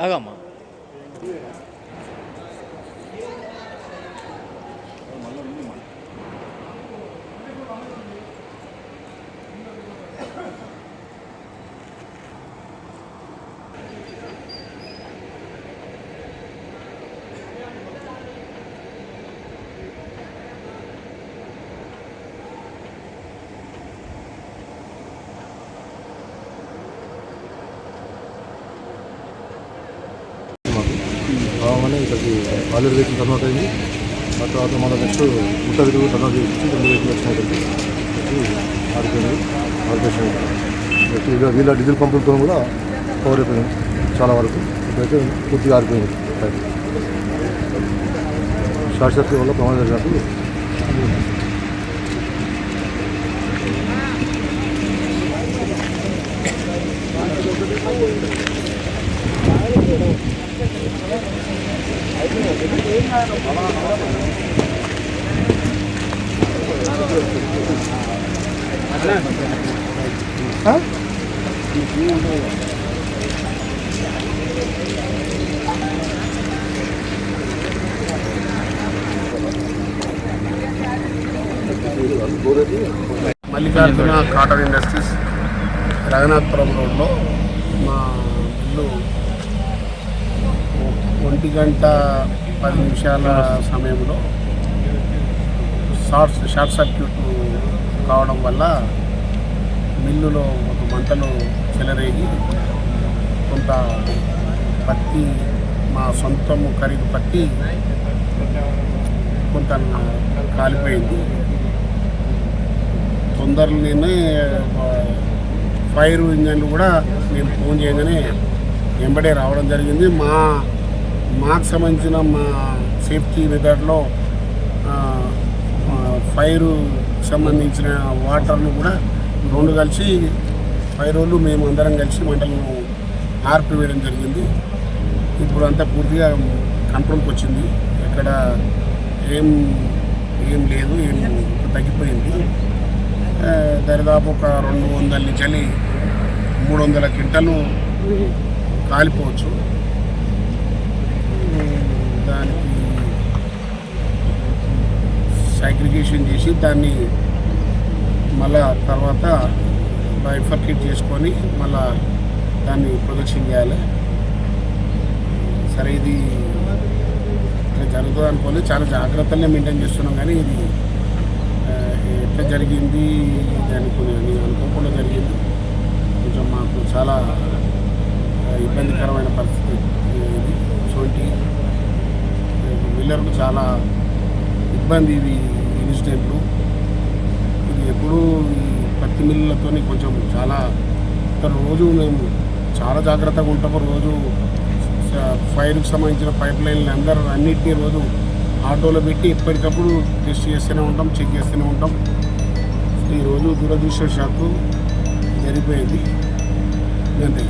అగమ్మా already vehicle turn అయింది ఆ తర్వాత మన నెక్స్ట్ ముట్ట విడుగు టర్న్ చేసి రెండు వెహికల్ వచ్చినాయి ఇక్కడికి వచ్చి ఆడిపోయింది నెక్స్ట్ వీళ్ళ వీళ్ళ డీజిల్ పంపులతో కూడా కవర్ అయిపోయింది చాలా వరకు ఇప్పుడైతే పూర్తిగా ఆరిపోయింది పైప్. షార్ట్ సర్క్యూట్ వల్ల ప్రమాదం జరిగినట్టు మల్లికార్జున కాటన్ ఇండస్ట్రీస్ రఘునాథపురం రోడ్లో మా ఇల్లు ఒంటి గంట పది నిమిషాల సమయంలో షార్ట్ షార్ట్ సర్క్యూట్ కావడం వల్ల మిల్లులో ఒక మంటలు చెలరేగి కొంత పత్తి మా సొంతం ఖరీదు పత్తి కొంత కాలిపోయింది. తొందరలోనే ఫైర్ ఇంజన్ కూడా నేను ఫోన్ చేయగానే వెంబడే రావడం జరిగింది. మా మాకు సంబంధించిన మా సేఫ్టీ మెథడ్లో ఫైర్ సంబంధించిన వాటర్ను కూడా రెండు కలిసి ఫైర్ వాళ్ళు మేము అందరం కలిసి మంటలను ఆర్పివేయడం జరిగింది. ఇప్పుడు అంతా పూర్తిగా కంట్రోల్కి వచ్చింది. ఇక్కడ ఏం ఏం లేదు ఏం తగ్గిపోయింది. దరిదాపు ఒక రెండు వందల నుంచి మూడు వందల క్వింటలు కాలిపోవచ్చు. సాగ్రిగేషన్ చేసి దాన్ని మళ్ళా తర్వాత బైఫర్కేట్ చేసుకొని మళ్ళా దాన్ని ప్రొజెక్షన్ చేయాలి. సరే ఇది ఇట్లా జరుగుతుంది అనుకోలేదు. చాలా జాగ్రత్తలే మెయింటైన్ చేస్తున్నాం కానీ ఇది ఎట్లా జరిగింది దాని కొన్ని అనుకోకుండా జరిగింది. కొంచెం మాకు చాలా ఇబ్బందికరమైన పరిస్థితి ఇది. సోంటి మిల్లర్కు చాలా ఇబ్బంది ఇది ఇవి ఇన్సిడెంట్లు ఇది ఎప్పుడూ పత్తి మిల్లులతో కొంచెం చాలా ఇక్కడ రోజు మేము చాలా జాగ్రత్తగా ఉంటాము రోజు ఫైర్కి సంబంధించిన పైప్ లైన్లు అందరూ అన్నింటినీ రోజు ఆటోలో పెట్టి ఎప్పటికప్పుడు టెస్ట్ చేస్తూనే ఉంటాం చెక్ చేస్తూనే ఉంటాం. ఈరోజు దురదృష్టవశాత్తు జరిగిపోయింది. అంతే